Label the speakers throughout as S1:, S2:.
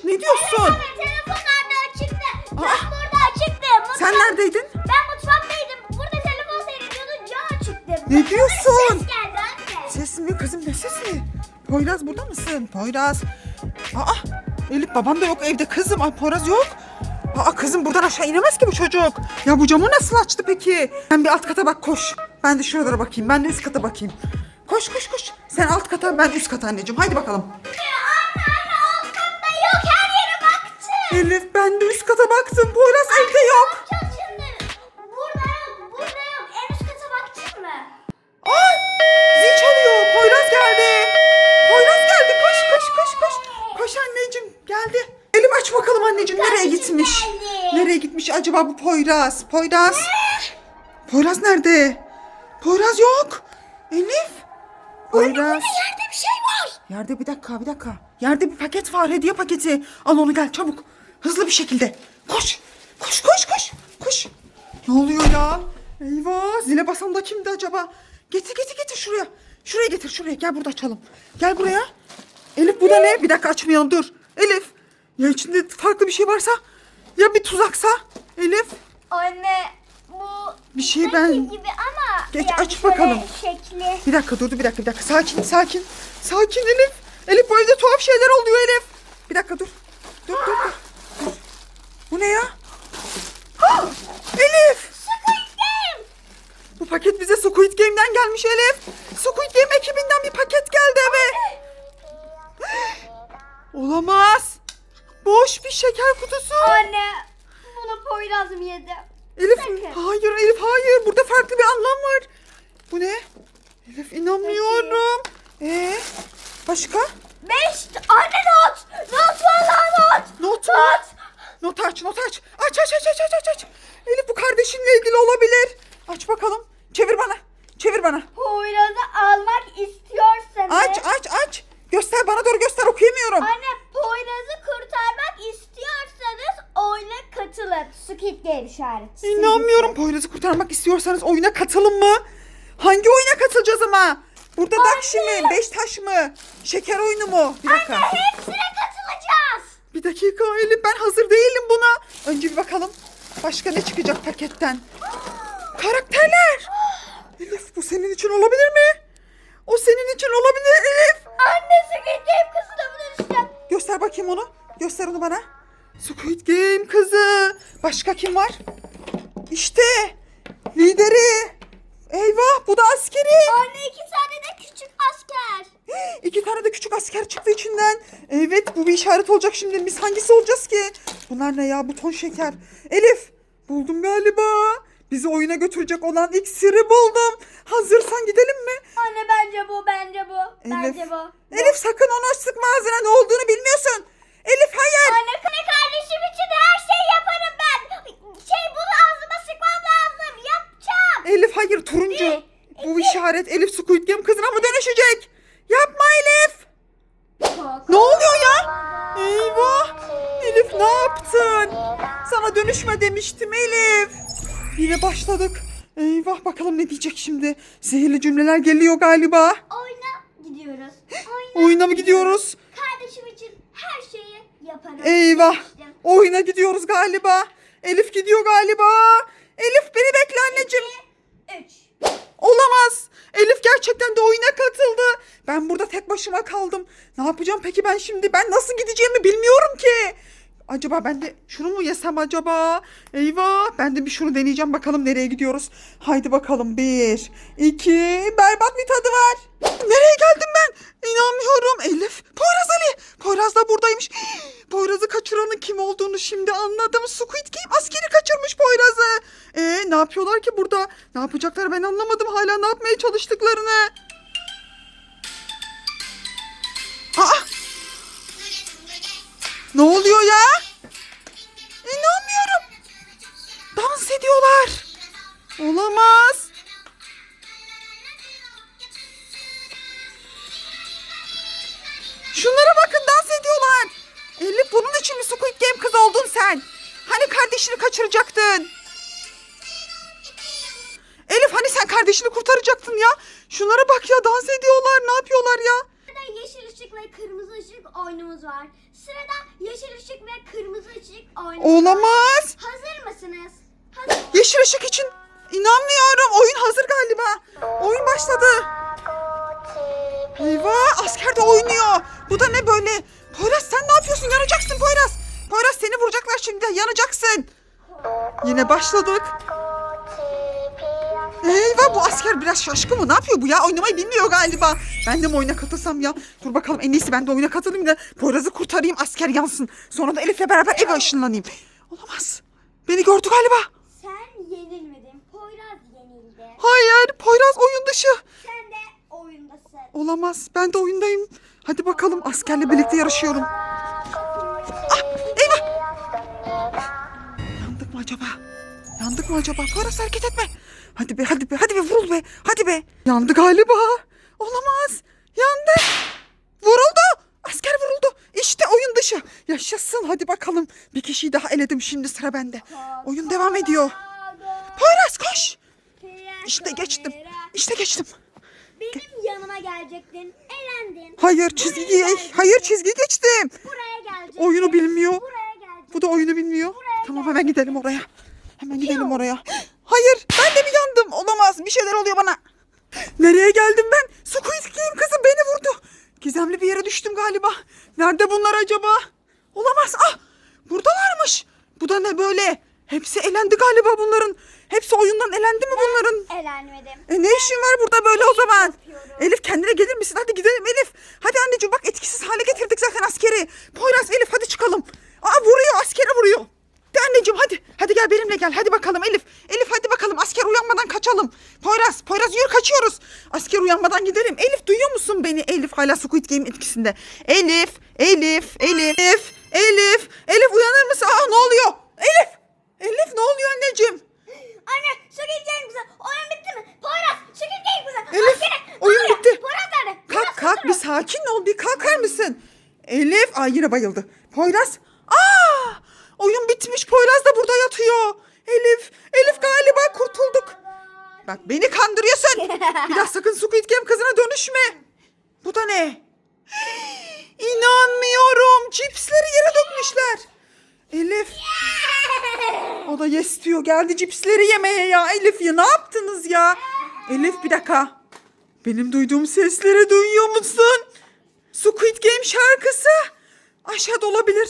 S1: Açık ne diyorsun?
S2: Evet telefon nerede açıktı? Ben
S1: Aa.
S2: burada açıktı. Mutfak,
S1: Sen neredeydin?
S2: Ben mutfaktaydım. Burada telefon seyrediyordum. Cam açıktı.
S1: Ne diyorsun?
S2: Ses geldi anne.
S1: Ses mi kızım ne sesi? Poyraz burada mısın? Poyraz. Aa Elif babam da yok evde kızım. Ay Poyraz yok. Aa kızım buradan aşağı inemez ki bu çocuk. Ya bu camı nasıl açtı peki? Sen bir alt kata bak koş. Ben de şuralara bakayım. Ben de üst kata bakayım. Koş koş koş. Sen alt kata ben üst kata anneciğim. Haydi bakalım.
S2: Anne anne
S1: Elif ben de üst kata baktım. Poyraz evde yok.
S2: Ne yapacağız şimdi? Burada yok. Burada yok. En üst kata baktın mı?
S1: Ay zil çalıyor. Poyraz geldi. Poyraz geldi. Koş koş koş koş. Koş anneciğim geldi. Elif aç bakalım anneciğim nereye
S2: Kardeşim
S1: gitmiş?
S2: geldi.
S1: Nereye gitmiş acaba bu Poyraz? Poyraz. Poyraz nerede? Poyraz yok. Elif. Poyraz.
S2: Yerde bir şey var.
S1: Yerde bir dakika bir dakika. Yerde bir paket var hediye paketi. Al onu gel çabuk. Hızlı bir şekilde. Koş. Koş koş koş. Koş. Ne oluyor ya? Eyvah zile basan da kimdi acaba? Getir getir getir şuraya. Şuraya getir şuraya gel burada açalım. Gel buraya. Elif bu da ne? Bir dakika açmayalım dur. Elif. Ya içinde farklı bir şey varsa? Ya bir tuzaksa? Elif.
S2: Anne bu
S1: Bir şey ben...
S2: gibi ama
S1: Geç,
S2: yani
S1: aç bakalım.
S2: Şekli.
S1: Bir dakika durdu bir dakika bir dakika. Sakin sakin. Sakin Elif. Elif bu evde tuhaf şeyler oluyor Elif. Bir dakika dur. Dur dur dur. Bu ne ya? Ah! Elif.
S2: Squid Game.
S1: Bu paket bize Squid Game'den gelmiş Elif. Squid Game ekibinden bir paket geldi eve. Olamaz. Boş bir şeker kutusu.
S2: Anne bunu Poyraz mı yedi?
S1: Elif
S2: sakın.
S1: hayır Elif hayır. Burada farklı bir anlam var. Bu ne? Elif inanmıyorum. Ee, başka?
S2: Beş anne not. Not valla not.
S1: Not mu? Not aç, not aç. Aç, aç, aç, aç, aç, aç, aç. Elif bu kardeşinle ilgili olabilir. Aç bakalım. Çevir bana. Çevir bana.
S2: Poyraz'ı almak istiyorsanız.
S1: Aç, aç, aç. Göster bana doğru göster. Okuyamıyorum.
S2: Anne Poyraz'ı kurtarmak istiyorsanız oyuna katılın. Squid Game işareti.
S1: İnanmıyorum. Poyraz'ı kurtarmak istiyorsanız oyuna katılın mı? Hangi oyuna katılacağız ama? Burada Dakşi mi? Beş taş mı? Şeker oyunu mu? Bir dakika.
S2: Hepsine katılacağız.
S1: Bir dakika Elif ben hazır değilim buna. Önce bir bakalım. Başka ne çıkacak paketten? Karakterler. Elif bu senin için olabilir mi? O senin için olabilir Elif.
S2: Anne Squid Game kızına mı dönüşeceğim?
S1: Göster bakayım onu. Göster onu bana. Squid Game kızı. Başka kim var? İşte lideri. Eyvah bu da askeri.
S2: Anne iki tane de küçük asker.
S1: İki tane de küçük asker çıktı içinden. Evet bu bir işaret olacak şimdi. Biz hangisi olacağız ki? Bunlar ne ya? Buton şeker. Elif buldum galiba. Bizi oyuna götürecek olan iksiri buldum. Hazırsan gidelim mi?
S2: Anne bence bu, bence bu.
S1: Elif.
S2: Bence bu.
S1: Elif sakın onu sıkma ağzına ne olduğunu bilmiyorsun. Elif hayır.
S2: Anne kardeşim için her şeyi yaparım ben. Şey bunu ağzıma sıkmam lazım. Yapacağım.
S1: Elif hayır turuncu. Bu işaret Elif Squid Game kızına mı dönüşecek? Yapma Elif. Ne oluyor ya? Eyvah. Elif ne yaptın? Sana dönüşme demiştim Elif. Yine başladık. Eyvah bakalım ne diyecek şimdi. Zehirli cümleler geliyor galiba.
S2: Oyuna gidiyoruz. Oyuna,
S1: Oyuna mı gidiyoruz?
S2: Kardeşim için her şeyi yaparım.
S1: Eyvah.
S2: demiştim.
S1: Oyuna gidiyoruz galiba. Elif gidiyor galiba. Elif beni bekle anneciğim.
S2: Üç.
S1: Olamaz. Elif gerçekten de oyuna katıldı. Ben burada tek başıma kaldım. Ne yapacağım peki ben şimdi? Ben nasıl gideceğimi bilmiyorum ki. Acaba ben de şunu mu yesem acaba? Eyvah ben de bir şunu deneyeceğim bakalım nereye gidiyoruz. Haydi bakalım bir, iki, berbat bir tadı var. Nereye geldim ben? İnanmıyorum Elif. Poyraz Ali. Poyraz da buradaymış. Poyraz'ı kaçıranın kim olduğunu şimdi anladım. Squid Game askeri kaçırmış Poyraz'ı. Ee ne yapıyorlar ki burada? Ne yapacaklar ben anlamadım hala ne yapmaya çalıştıklarını. Aa! Ne oluyor ya? İnanmıyorum. Dans ediyorlar. Olamaz. Şunlara bakın dans ediyorlar. Elif bunun için mi Squid Game kız oldun sen? Hani kardeşini kaçıracaktın? Elif hani sen kardeşini kurtaracaktın ya? Şunlara bak ya dans ediyorlar ne yapıyorlar ya?
S2: Yeşil ışık ve kırmızı ışık oyunumuz var. Sırada yeşil ışık ve kırmızı ışık oyunumuz var.
S1: Olamaz.
S2: Hazır mısınız? Hazır.
S1: Yeşil ışık için inanmıyorum. Oyun hazır galiba. Oyun başladı. Eyvah asker de oynuyor. Bu da ne böyle? Poyraz sen ne yapıyorsun? Yanacaksın Poyraz. Poyraz seni vuracaklar şimdi. Yanacaksın. Yine başladık. Eyvah bu asker biraz şaşkın mı? Ne yapıyor bu ya? Oynamayı bilmiyor galiba. Ben de mi oyuna katılsam ya? Dur bakalım en iyisi ben de oyuna katılayım da Poyraz'ı kurtarayım asker yansın. Sonra da Elif'le beraber eve ışınlanayım. Olamaz. Beni gördü galiba.
S2: Sen yenilmedin. Poyraz yenildi.
S1: Hayır Poyraz oyun dışı.
S2: Sen de oyundasın.
S1: Olamaz ben de oyundayım. Hadi bakalım askerle birlikte yarışıyorum. Ah eyvah. Yandık mı acaba? Yandık mı acaba? Poyraz hareket etme. Hadi be hadi be hadi be vurul be. Hadi be. Yandı galiba. Olamaz. Yandı. Vuruldu. Asker vuruldu. İşte oyun dışı. Yaşasın hadi bakalım. Bir kişiyi daha eledim şimdi sıra bende. Oyun devam ediyor. Poyraz koş. İşte geçtim. İşte geçtim.
S2: Benim yanıma gelecektin. Elendin.
S1: Hayır çizgiyi hayır çizgi geçtim.
S2: Buraya gelecektin.
S1: Oyunu bilmiyor.
S2: Buraya gelecektin.
S1: Bu da oyunu bilmiyor. Tamam hemen gidelim oraya. Hemen gidelim oraya. Hayır ben de mi yandım? Olamaz bir şeyler oluyor bana. Nereye geldim ben? Squid Game kızı beni vurdu. Gizemli bir yere düştüm galiba. Nerede bunlar acaba? Olamaz. Ah buradalarmış. Bu da ne böyle? Hepsi elendi galiba bunların. Hepsi oyundan elendi mi bunların?
S2: Elenmedim.
S1: E ne işin var burada böyle o zaman? Elif kendine gelir misin? Hadi gidelim Elif. Hadi anneciğim bak etkisiz hale getirdik zaten askeri. Poyraz Elif hadi çıkalım. Aa vuruyor askere vuruyor. De anneciğim hadi. Hadi gel benimle gel. Hadi bakalım Elif. Elif hadi bakalım asker uyanmadan kaçalım. Poyraz, Poyraz yürü kaçıyoruz. Asker uyanmadan gidelim. Elif duyuyor musun beni? Elif hala Squid Game etkisinde. Elif, Elif, Elif, Elif, Elif. Elif uyanır mısın? Aa ne oluyor? Elif. Elif ne oluyor anneciğim?
S2: Anne Squid Game kızı. Oyun bitti mi? Poyraz Squid Game kızı.
S1: Elif,
S2: Askere,
S1: oyun bitti.
S2: Poyraz nerede?
S1: Kalk
S2: Poyraz
S1: kalk bir sakin ol bir kalkar mısın? Elif ay yine bayıldı. Poyraz aa oyun bitmiş Poyraz da burada yatıyor. Elif Elif galiba kurtulduk. Bak beni kandırıyorsun. Bir daha sakın Squid Game kızına dönüşme. Bu da ne? İnanmıyorum. Cipsleri yere dökmüşler. Elif. O da yes diyor. Geldi cipsleri yemeye ya. Elif ya ne yaptınız ya? Elif bir dakika. Benim duyduğum sesleri duyuyor musun? Squid Game şarkısı. Aşağıda olabilir.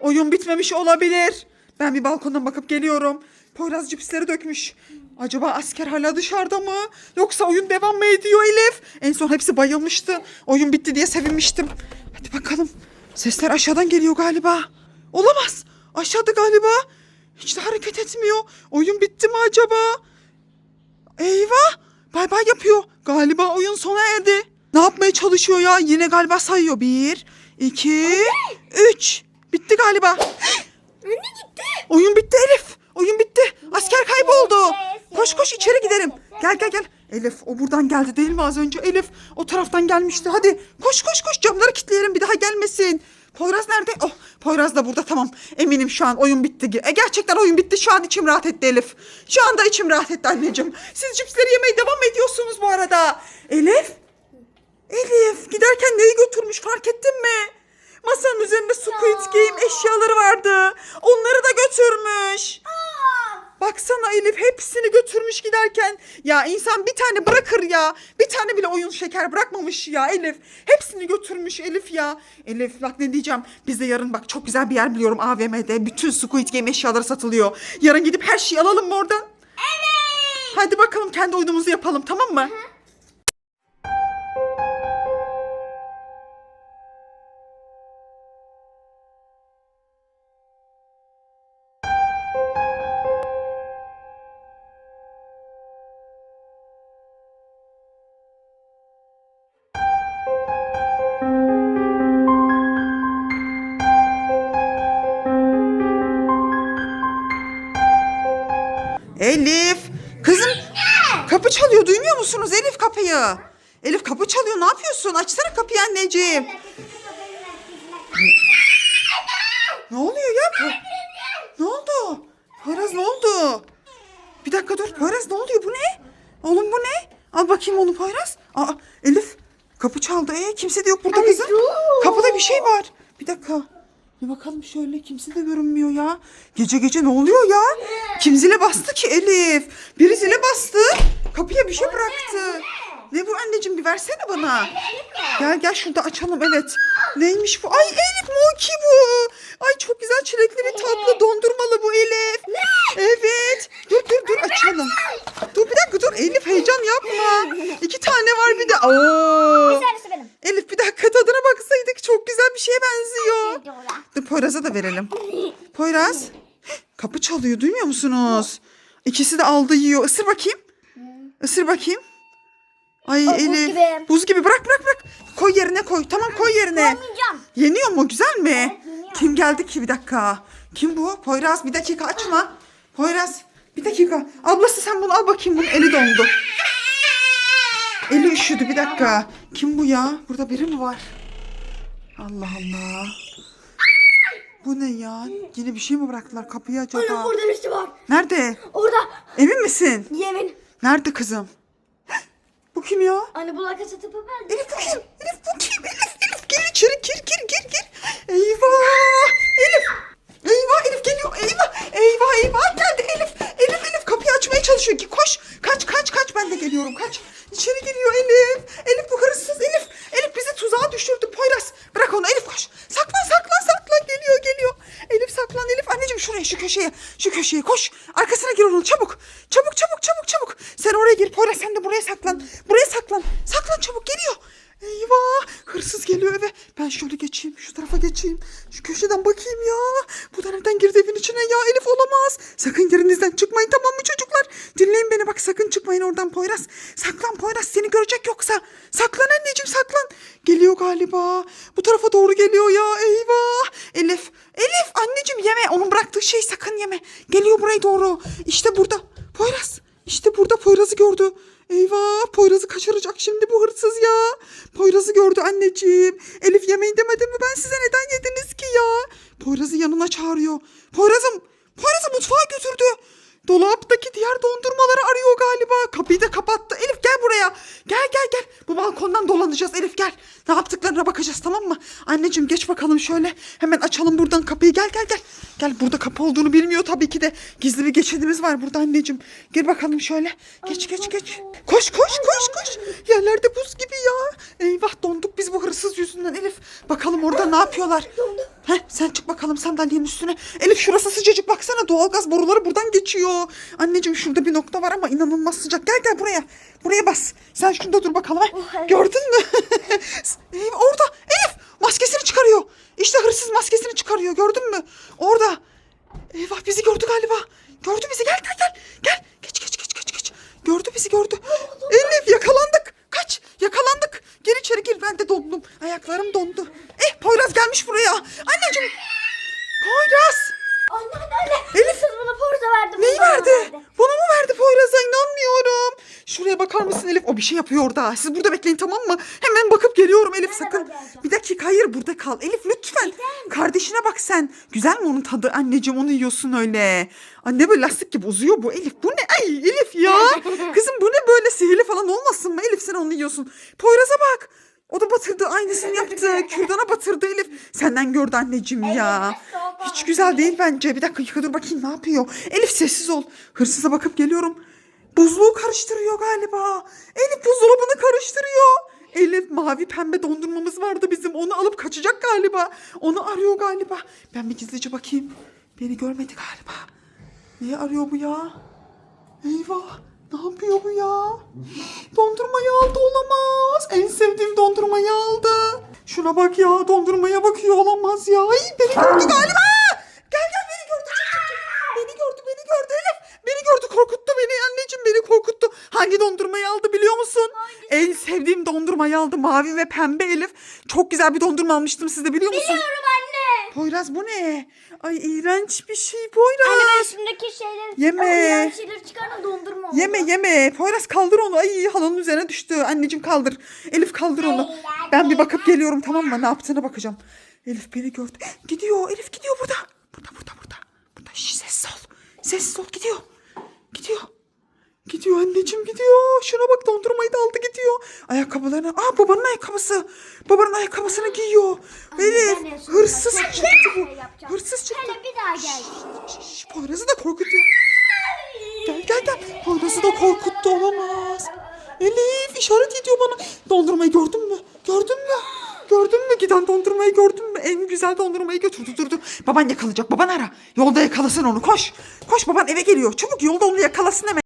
S1: Oyun bitmemiş olabilir. Ben bir balkondan bakıp geliyorum. Poyraz cipsleri dökmüş. Acaba asker hala dışarıda mı? Yoksa oyun devam mı ediyor Elif? En son hepsi bayılmıştı. Oyun bitti diye sevinmiştim. Hadi bakalım. Sesler aşağıdan geliyor galiba. Olamaz. Aşağıda galiba. Hiç de hareket etmiyor. Oyun bitti mi acaba? Eyvah! Bay bay yapıyor. Galiba oyun sona erdi. Ne yapmaya çalışıyor ya? Yine galiba sayıyor. Bir, iki, üç. Bitti galiba.
S2: Anne gitti.
S1: Oyun bitti Elif. Oyun bitti. Asker kayboldu. Koş koş içeri gidelim. Gel gel gel. Elif o buradan geldi değil mi az önce? Elif o taraftan gelmişti. Hadi koş koş koş camları kilitleyelim bir daha gelmesin. Poyraz nerede? Oh Poyraz da burada tamam. Eminim şu an oyun bitti. E, gerçekten oyun bitti. Şu an içim rahat etti Elif. Şu anda içim rahat etti anneciğim. Siz cipsleri yemeye devam ediyorsunuz bu arada. Elif? Elif giderken neyi götürmüş fark ettin mi? Masanın üzerinde Squid Game eşyaları vardı. Onları da götürmüş. Baksana Elif hepsini götürmüş giderken. Ya insan bir tane bırakır ya. Bir tane bile oyun şeker bırakmamış ya Elif. Hepsini götürmüş Elif ya. Elif bak ne diyeceğim. Biz de yarın bak çok güzel bir yer biliyorum AVM'de. Bütün Squid Game eşyaları satılıyor. Yarın gidip her şeyi alalım mı oradan?
S2: Evet.
S1: Hadi bakalım kendi oyunumuzu yapalım tamam mı? Elif. Musunuz Elif kapıyı? Elif kapı çalıyor ne yapıyorsun? Açsana kapıyı anneciğim. Ne oluyor ya? Ne oldu? Poyraz ne oldu? Bir dakika dur Poyraz ne oluyor bu ne? Oğlum bu ne? Al bakayım onu Poyraz. Aa Elif kapı çaldı. kimse de yok burada kızım. Kapıda bir şey var. Bir dakika. Bir bakalım şöyle kimse de görünmüyor ya. Gece gece ne oluyor ya? Kim zile bastı ki Elif? Biri zile bastı. Kapıya bir şey bıraktı. Ne bu anneciğim bir versene bana. Gel gel şurada açalım evet. Neymiş bu? Ay Elif Moki bu. Ay çok güzel çilekli bir tatlı dondurmalı bu Elif. Evet. Dur dur dur açalım. Dur bir dakika dur Elif heyecan yapma. İki tane var bir de.
S2: Benim.
S1: Elif bir dakika tadına baksaydık çok güzel bir şeye benziyor. Dur Poyraz'a da verelim. Poyraz. Kapı çalıyor duymuyor musunuz? İkisi de aldı yiyor. Isır bakayım. Isır bakayım. Ay
S2: Aa, buz
S1: Elif.
S2: gibi.
S1: Buz gibi bırak bırak bırak. Koy yerine koy. Tamam koy yerine.
S2: Koymayacağım.
S1: Yeniyor mu? Güzel mi?
S2: Evet, yeniyor.
S1: Kim geldi ki bir dakika? Kim bu? Poyraz bir dakika açma. Poyraz bir dakika. Ablası sen bunu al bakayım bunun eli dondu. Eli üşüdü bir dakika. Kim bu ya? Burada biri mi var? Allah Allah. Bu ne ya? Yine bir şey mi bıraktılar kapıya
S2: Anne
S1: acaba?
S2: orada birisi var.
S1: Nerede?
S2: Orada.
S1: Emin misin?
S2: Yemin.
S1: Nerede kızım? Bu kim ya?
S2: Anne bu laka satıp ben.
S1: Elif bu kim? Elif bu kim? Elif, Elif gir içeri gir gir gir gir. Eyvah! Elif! Eyvah Elif geliyor. Eyvah! Eyvah eyvah geldi Elif. Elif Elif kapıyı açmaya çalışıyor ki koş. Kaç kaç kaç ben de geliyorum kaç. İçeri giriyor Elif. Elif bu hırsız Elif. Elif bizi tuzağa düşürdü Poyraz. Bırak onu Elif koş. Saklan saklan saklan geliyor geliyor. Elif saklan Elif anneciğim şuraya şu köşeye. Şu köşeye koş. Arkasına gir onun çabuk. Çabuk çabuk çabuk çabuk. Sen oraya gir Poyraz sen de buraya saklan. Buraya saklan. Saklan çabuk geliyor. Eyvah! Hırsız geliyor eve. Ben şöyle geçeyim. Şu tarafa geçeyim. Şu köşeden Bu taraftan girdi evin içine ya. Elif olamaz. Sakın yerinizden çıkmayın tamam mı çocuklar? Dinleyin beni bak sakın çıkmayın oradan Poyraz. Saklan Poyraz seni görecek yoksa. Saklan anneciğim saklan. Geliyor galiba. Bu tarafa doğru geliyor ya. Eyvah! Elif. Elif anneciğim yeme. Onun bıraktığı şeyi sakın yeme. Geliyor buraya doğru. İşte burada. Poyraz. İşte burada Poyraz'ı gördü. Eyvah Poyraz'ı kaçıracak şimdi bu hırsız ya. Poyraz'ı gördü anneciğim. Elif yemeyin demedim mi ben size neden yediniz ki ya? Poyraz'ı yanına çağırıyor. Poyraz'ım Poyraz'ı mutfağa götürdü. Dolaptaki diğer dondurmaları arıyor galiba. Kapıyı da kapattı. Elif gel buraya. Gel gel gel. Bu balkondan dolanacağız Elif gel. Ne yaptıklarına bakacağız tamam mı? Anneciğim geç bakalım şöyle. Hemen açalım buradan kapıyı. Gel gel gel. Gel burada kapı olduğunu bilmiyor tabii ki de. Gizli bir geçidimiz var burada anneciğim. Gel bakalım şöyle. Geç geç geç. Koş koş koş koş. Yerlerde buz gibi ya. Eyvah donduk biz bu hırsız yüzünden Elif. Bakalım orada ne yapıyorlar. Heh, sen çık bakalım sandalyenin üstüne. Elif şurası sıcacık baksana doğalgaz boruları buradan geçiyor. Anneciğim şurada bir nokta var ama inanılmaz sıcak. Gel gel buraya. Buraya bas. Sen şurada dur bakalım. heh.
S2: Oh.
S1: Gördün mü? Orada Elif maskesini çıkarıyor. İşte hırsız maskesini çıkarıyor gördün mü? Orada. Eyvah bizi gördü galiba. Gördü bizi gel gel gel. Gel geç geç geç geç geç. Gördü bizi gördü. Elif yakalandık. Kaç yakalandık. Gir içeri gir ben de dondum. Ayaklarım dondu. Eh Poyraz gelmiş buraya. Anneciğim. Poyraz.
S2: Anne anne anne.
S1: Elif.
S2: Kız bana porza verdi.
S1: Neyi
S2: bana
S1: verdi? Bunu mu verdi Poyraz'a inanmıyorum. Şuraya bakar mısın Elif? O bir şey yapıyor orada. Siz burada bekleyin tamam mı? Hemen bakıp geliyorum Elif sakın. Bir dakika hayır burada kal. Elif lütfen. Kardeşine bak sen. Güzel mi onun tadı anneciğim onu yiyorsun öyle. Anne böyle lastik gibi uzuyor bu Elif. Bu ne? Ay Elif ya. Kızım bu ne böyle sihirli falan olmasın mı? Elif sen onu yiyorsun. Poyraz'a bak. O da batırdı aynısını yaptı. Kürdana batırdı Elif. Senden gördü anneciğim ya. Hiç güzel değil bence. Bir dakika yıka dur bakayım ne yapıyor. Elif sessiz ol. Hırsıza bakıp geliyorum. Buzluğu karıştırıyor galiba. Elif buzdolabını karıştırıyor. Elif mavi pembe dondurmamız vardı bizim. Onu alıp kaçacak galiba. Onu arıyor galiba. Ben bir gizlice bakayım. Beni görmedi galiba. Niye arıyor bu ya? Eyvah. Ne yapıyor bu ya? Dondurmayı aldı olamaz. En sevdiğim dondurmayı aldı. Şuna bak ya dondurmaya bakıyor olamaz ya. Ay beni gördü galiba. Gel gel beni gördü. Çık, çık, çık. Beni gördü beni gördü Elif. Beni gördü korkuttu beni anneciğim beni korkuttu. Hangi dondurmayı aldı biliyor musun? En sevdiğim dondurmayı aldı mavi ve pembe Elif. Çok güzel bir dondurma almıştım siz de biliyor musun?
S2: Biliyorum anne.
S1: Poyraz bu ne? Ay iğrenç bir şey
S2: Anne
S1: Poyraz.
S2: ben üstümdeki şeyleri
S1: Yeme.
S2: oynayan şeyleri çıkarın dondurma oldu.
S1: Yeme yeme. Poyraz kaldır onu. Ay halının üzerine düştü. Anneciğim kaldır. Elif kaldır onu. Ben bir bakıp geliyorum tamam mı? Ne yaptığına bakacağım. Elif beni gördü. Gidiyor. Elif gidiyor burada. Burada burada burada. Burada. Şş, sessiz ol. Sessiz ol. Gidiyor. Gidiyor anneciğim gidiyor. Şuna bak dondurmayı da aldı gidiyor. Ayakkabılarını. Aa babanın ayakkabısı. Babanın ayakkabısını giyiyor. Elif hırsız çıktı bu. Hırsız çıktı.
S2: Hele bir daha gel.
S1: Şş, Poyraz'ı da korkutuyor. Gel gel gel. Poyraz'ı da korkuttu olamaz. Elif işaret ediyor bana. Dondurmayı gördün mü? Gördün mü? Gördün mü giden dondurmayı gördün mü? En güzel dondurmayı götürdü durdu. Baban yakalayacak. Baban ara. Yolda yakalasın onu. Koş. Koş baban eve geliyor. Çabuk yolda onu yakalasın hemen.